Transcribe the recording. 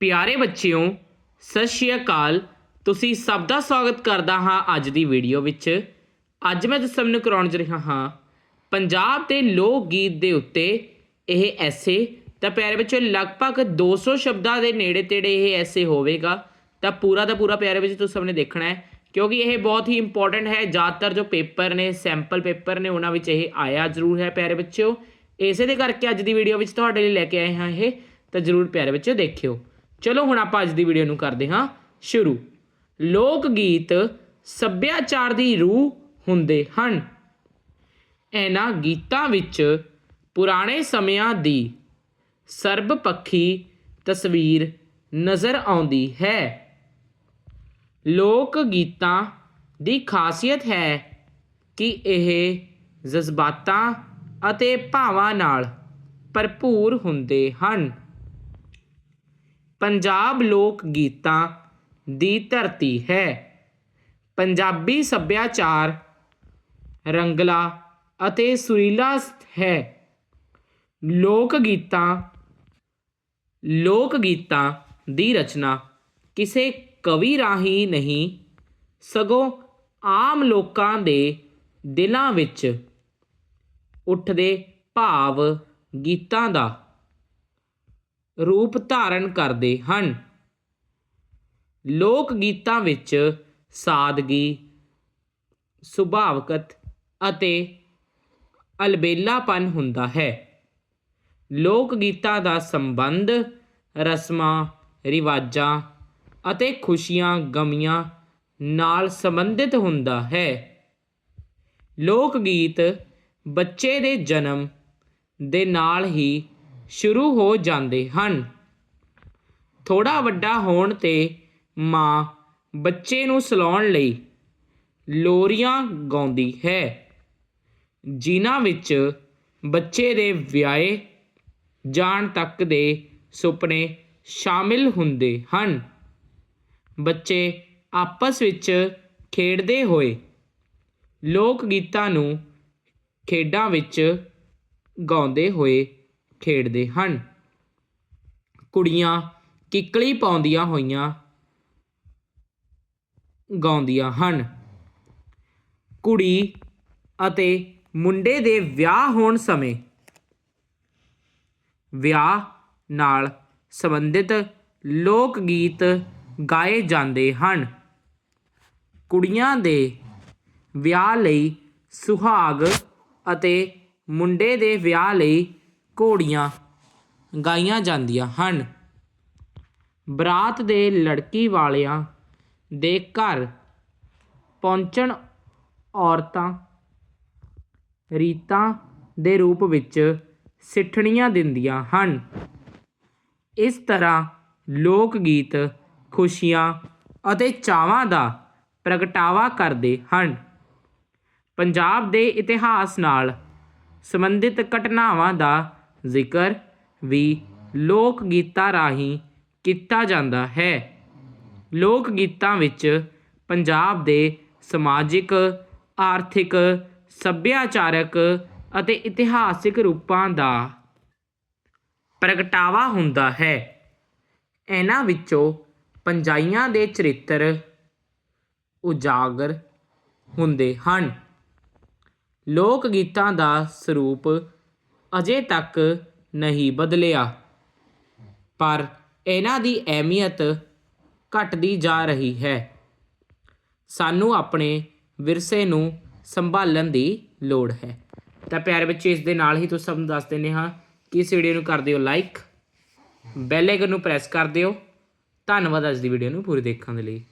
ਪਿਆਰੇ ਬੱਚਿਓ, ਸਤਿ ਸ਼੍ਰੀ ਅਕਾਲ। ਤੁਸੀਂ ਸਭ ਦਾ ਸਵਾਗਤ ਕਰਦਾ ਹਾਂ ਅੱਜ ਦੀ ਵੀਡੀਓ ਵਿੱਚ। ਅੱਜ ਮੈਂ ਤੁਸੀਂ ਸਭ ਨੂੰ ਕਰਾਉਣ ਜਾ ਰਿਹਾ ਹਾਂ ਪੰਜਾਬ ਦੇ ਲੋਕ ਗੀਤ ਦੇ ਉੱਤੇ ਇਹ ਐਸੇ। ਤਾਂ ਪਿਆਰੇ ਬੱਚਿਓ, ਲਗਭਗ 200 ਸ਼ਬਦਾਂ ਦੇ ਨੇੜੇ ਤੇੜੇ ਇਹ ਐਸੇ ਹੋਵੇਗਾ। ਤਾਂ ਪੂਰਾ ਦਾ ਪੂਰਾ ਪਿਆਰੇ ਵਿੱਚ ਤੁਸੀਂ ਸਭ ਨੇ ਦੇਖਣਾ ਹੈ। ਕਿਉਂਕਿ ਇਹ ਬਹੁਤ ਹੀ ਇੰਪੋਰਟੈਂਟ ਹੈ। ਜ਼ਿਆਦਾਤਰ ਜੋ ਪੇਪਰ ਨੇ ਸੈਂਪਲ ਪੇਪਰ ਨੇ, ਉਹਨਾਂ ਵਿੱਚ ਇਹ ਆਇਆ ਜ਼ਰੂਰ ਹੈ ਪਿਆਰੇ ਬੱਚਿਓ। ਇਸੇ ਦੇ ਕਰਕੇ ਅੱਜ ਦੀ ਵੀਡੀਓ ਵਿੱਚ ਤੁਹਾਡੇ ਲਈ ਲੈ ਕੇ ਆਏ ਹਾਂ ਇਹ। ਤਾਂ ਜ਼ਰੂਰ ਪਿਆਰੇ ਬੱਚਿਓ, ਦੇਖਿਓ। ਚਲੋ ਹੁਣ ਆਪਾਂ ਅੱਜ ਦੀ ਵੀਡੀਓ ਨੂੰ ਕਰਦੇ ਹਾਂ ਸ਼ੁਰੂ। ਲੋਕ ਗੀਤ ਸੱਭਿਆਚਾਰ ਦੀ ਰੂਹ ਹੁੰਦੇ ਹਨ। ਇਹਨਾਂ ਗੀਤਾਂ ਵਿੱਚ ਪੁਰਾਣੇ ਸਮਿਆਂ ਦੀ ਸਰਬਪੱਖੀ ਤਸਵੀਰ ਨਜ਼ਰ ਆਉਂਦੀ ਹੈ। ਲੋਕ ਗੀਤਾਂ ਦੀ ਖਾਸੀਅਤ ਹੈ ਕਿ ਇਹ ਜਜ਼ਬਾਤਾਂ ਅਤੇ ਭਾਵਾਂ ਨਾਲ ਭਰਪੂਰ ਹੁੰਦੇ ਹਨ। ਪੰਜਾਬ ਲੋਕ ਗੀਤਾਂ ਦੀ ਧਰਤੀ ਹੈ। ਪੰਜਾਬੀ ਸੱਭਿਆਚਾਰ ਰੰਗਲਾ ਅਤੇ ਸੁਰੀਲਾ ਹੈ। ਲੋਕ ਗੀਤਾਂ ਲੋਕ ਗੀਤਾਂ ਦੀ ਰਚਨਾ ਕਿਸੇ ਕਵੀ ਰਾਹੀਂ ਨਹੀਂ, ਸਗੋਂ ਆਮ ਲੋਕਾਂ ਦੇ ਦਿਲਾਂ ਵਿੱਚ ਉੱਠਦੇ ਭਾਵ ਗੀਤਾਂ ਦਾ ਰੂਪ ਧਾਰਨ ਕਰਦੇ ਹਨ। ਲੋਕ ਗੀਤਾਂ ਵਿੱਚ ਸਾਦਗੀ, ਸੁਭਾਵਕਤ ਅਤੇ ਅਲਬੇਲਾਪਨ ਹੁੰਦਾ ਹੈ। ਲੋਕ ਗੀਤਾਂ ਦਾ ਸੰਬੰਧ ਰਸਮਾਂ, ਰਿਵਾਜਾਂ ਅਤੇ ਖੁਸ਼ੀਆਂ, ਗਮੀਆਂ ਨਾਲ ਸੰਬੰਧਿਤ ਹੁੰਦਾ ਹੈ। ਲੋਕ ਗੀਤ ਬੱਚੇ ਦੇ ਜਨਮ ਦੇ ਨਾਲ ਹੀ ਸ਼ੁਰੂ ਹੋ ਜਾਂਦੇ ਹਨ। ਥੋੜਾ ਵੱਡਾ ਹੋਣ ਤੇ ਮਾਂ ਬੱਚੇ ਨੂੰ ਸਲਾਉਣ ਲਈ ਲੋਰੀਆਂ ਗਾਉਂਦੀ ਹੈ, ਜਿਨ੍ਹਾਂ ਵਿੱਚ ਬੱਚੇ ਦੇ ਵਿਆਹੇ ਜਾਣ ਤੱਕ ਦੇ ਸੁਪਨੇ ਸ਼ਾਮਿਲ ਹੁੰਦੇ ਹਨ। ਬੱਚੇ ਆਪਸ ਵਿੱਚ ਖੇਡਦੇ ਹੋਏ ਲੋਕ ਗੀਤਾਂ ਨੂੰ ਖੇਡਾਂ ਵਿੱਚ ਗਾਉਂਦੇ ਹੋਏ ਖੇਡਦੇ ਹਨ। ਕੁੜੀਆਂ ਕਿੱਕਲੀ ਪਾਉਂਦੀਆਂ ਹੋਈਆਂ ਗਾਉਂਦੀਆਂ ਹਨ। ਕੁੜੀ ਅਤੇ ਮੁੰਡੇ ਦੇ ਵਿਆਹ ਹੋਣ ਸਮੇਂ ਵਿਆਹ ਨਾਲ ਸੰਬੰਧਿਤ ਲੋਕ ਗੀਤ ਗਾਏ ਜਾਂਦੇ ਹਨ। ਕੁੜੀਆਂ ਦੇ ਵਿਆਹ ਲਈ ਸੁਹਾਗ ਅਤੇ ਮੁੰਡੇ ਦੇ ਵਿਆਹ ਲਈ ਘੋੜੀਆਂ ਗਾਈਆਂ ਜਾਂਦੀਆਂ ਹਨ। ਬਰਾਤ ਦੇ ਲੜਕੀ ਵਾਲਿਆਂ ਦੇ ਘਰ ਪਹੁੰਚਣ ਔਰਤਾਂ ਰੀਤਾਂ ਦੇ ਰੂਪ ਵਿੱਚ ਸਿੱਠਣੀਆਂ ਦਿੰਦੀਆਂ ਹਨ। ਇਸ ਤਰ੍ਹਾਂ ਲੋਕ ਗੀਤ ਖੁਸ਼ੀਆਂ ਅਤੇ ਚਾਵਾਂ ਦਾ ਪ੍ਰਗਟਾਵਾ ਕਰਦੇ ਹਨ। ਪੰਜਾਬ ਦੇ ਇਤਿਹਾਸ ਨਾਲ ਸੰਬੰਧਿਤ ਘਟਨਾਵਾਂ ਦਾ ਜ਼ਿਕਰ ਵੀ ਲੋਕ ਗੀਤਾਂ ਰਾਹੀਂ ਕੀਤਾ ਜਾਂਦਾ ਹੈ। ਲੋਕ ਗੀਤਾਂ ਵਿੱਚ ਪੰਜਾਬ ਦੇ ਸਮਾਜਿਕ, ਆਰਥਿਕ, ਸੱਭਿਆਚਾਰਕ ਅਤੇ ਇਤਿਹਾਸਿਕ ਰੂਪਾਂ ਦਾ ਪ੍ਰਗਟਾਵਾ ਹੁੰਦਾ ਹੈ। ਇਹਨਾਂ ਵਿੱਚੋਂ ਪੰਜਾਈਆਂ ਦੇ ਚਰਿੱਤਰ ਉਜਾਗਰ ਹੁੰਦੇ ਹਨ। ਲੋਕ ਗੀਤਾਂ ਦਾ ਸਰੂਪ ਅਜੇ ਤੱਕ ਨਹੀਂ ਬਦਲਿਆ। ਪਰ ਇਹਨਾਂ ਦੀ ਅਹਿਮੀਅਤ ਘਟਦੀ ਜਾ ਰਹੀ ਹੈ। ਸਾਨੂੰ ਆਪਣੇ ਵਿਰਸੇ ਨੂੰ ਸੰਭਾਲਣ ਦੀ ਲੋੜ ਹੈ। ਤਾਂ ਪਿਆਰੇ ਬੱਚੇ, ਇਸ ਦੇ ਨਾਲ ਹੀ ਤੁਸੀਂ ਸਭ ਨੂੰ ਦੱਸ ਦਿੰਦੇ ਹਾਂ ਕਿ ਇਸ ਵੀਡੀਓ ਨੂੰ ਕਰ ਦਿਓ ਲਾਈਕ, ਬੈਲ ਆਈਕਨ ਨੂੰ ਪ੍ਰੈਸ ਕਰ ਦਿਓ। ਧੰਨਵਾਦ ਅੱਜ ਦੀ ਵੀਡੀਓ ਨੂੰ ਪੂਰੀ ਦੇਖਣ ਦੇ ਲਈ।